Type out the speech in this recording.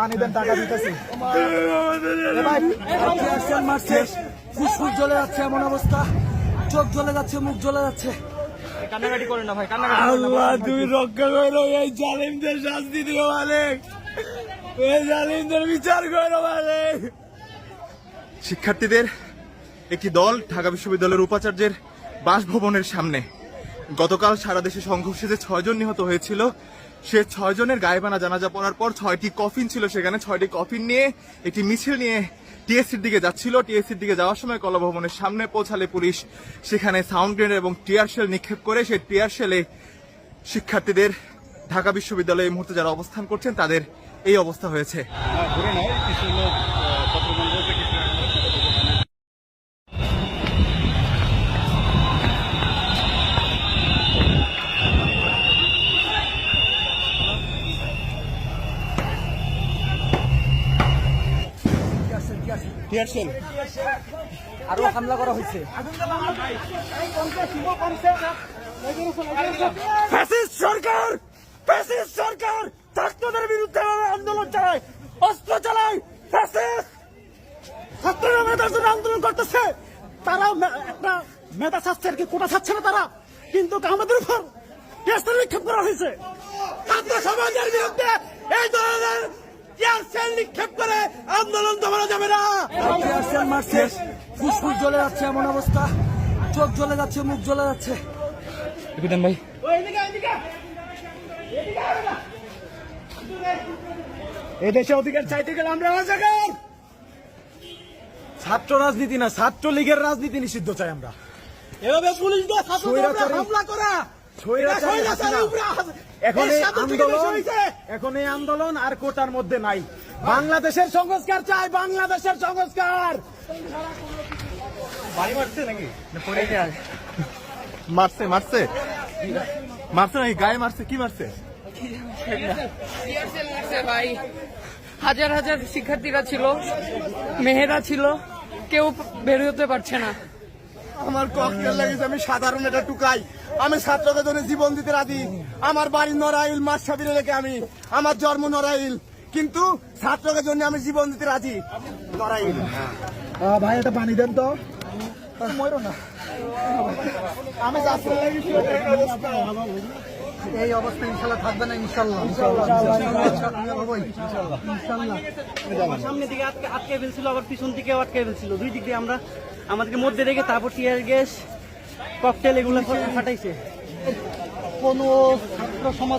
পানি দেন টাকা দিতেছি। মারছে। ফুসফুস জ্বলে যাচ্ছে এমন অবস্থা। চোখ জ্বলে যাচ্ছে মুখ জ্বলে যাচ্ছে। কান্নাকাটি করেন না ভাই কান্নাকাটি আল্লাহ তুমি রক্ষা করো এই জালিমদের শাস্তি দিও মালিক। এই জালিমদের বিচার করো মালিক। শিক্ষার্থীদের একটি দল ঢাকা বিশ্ববিদ্যালয়ের উপাচার্যের বাসভবনের সামনে গতকাল সারা দেশে সংঘর্ষে যে ছয়জন নিহত হয়েছিল, সে ছয়জনের গায়েবানা জানাজা পড়ার পর ছয়টি কফিন ছিল সেখানে। ছয়টি কফিন নিয়ে একটি মিছিল নিয়ে টিএসসির দিকে যাচ্ছিল। টিএসসির দিকে যাওয়ার সময় কলাভবনের সামনে পৌঁছালে পুলিশ সেখানে সাউন্ড গ্রেনেড এবং টিয়ার শেল নিক্ষেপ করে সেই টিয়ার শেলে শিক্ষার্থীদের ঢাকা বিশ্ববিদ্যালয়ে এই মুহূর্তে যারা অবস্থান করছেন, তাদের এই অবস্থা হয়েছে। টিয়ার শেল আরও হামলা করা হয়েছে। ফ্যাসিস্ট সরকার! ফ্যাসিস্ট সরকার! ছাত্রদের বিরুদ্ধে আন্দোলন চালায় অস্ত্র চালায় ফ্যাসিস্ট! ছাত্ররা মেধার জন্য আন্দোলন করতেছে। তারা একটা মেধা ছাত্রকে কোটা ছাড়ছে না তারা? কিন্তু আমাদের উপর টেস্টার নিক্ষেপ করা হয়েছে। ছাত্র সমাজের বিরুদ্ধে এই ধরনের টিয়ার সেল নিক্ষেপ করে আন্দোলন দমানো যাবে না। টিয়ার সেল মারছে ফুসফুস জ্বলে যাচ্ছে এমন অবস্থা। চোখ জ্বলে যাচ্ছে মুখ জ্বলে যাচ্ছে। বিধান ভাই। এই দেশে অধিকার চাইতে গেলে আমরা রাজাকার ছাত্র রাজনীতি না ছাত্র লীগের রাজনীতি নিষিদ্ধ চাই আমরা। এভাবে পুলিশ দিয়ে হামলা করা। এখন এই আন্দোলন এখন এই আন্দোলন আর কোটার মধ্যে নাই। বাংলাদেশের সংস্কার চাই বাংলাদেশের সংস্কার। মারছে মারছে মারছে। নাকি? গায়ে মারছে কি মারছে? মারছে ভাই হাজার হাজার শিক্ষার্থীরা ছিল মেহেরা ছিল কেউ বের হতে পারছে না। আমার ককটেল লাগিয়েছে আমি সাধারণ এটা টুকাই। আমি ছাত্রদের জন্য জীবন দিতে রাজি। আমার বাড়ি নড়াইল মাসাবিরে রেখে আমি। আমার জন্ম নড়াইল। কিন্তু ছাত্রদের জন্য আমি জীবন দিতে রাজি। নড়াইল। ভাই এটা পানি দেন তো। মরো না। আমি এই অবস্থা ইনশাল্লাহ থাকবে না ইনশাল্লাহ। সামনে দিকে আটকে আটকে ফেলছিল আবার পিছন দিকে আটকে ফেলছিল। দুই দিক দিয়ে আমরা আমাদেরকে মধ্যে রেখে তারপর টিয়ার গ্যাস ককটেল এগুলো ফাটাইছে। কোনো ছাত্র সমাজ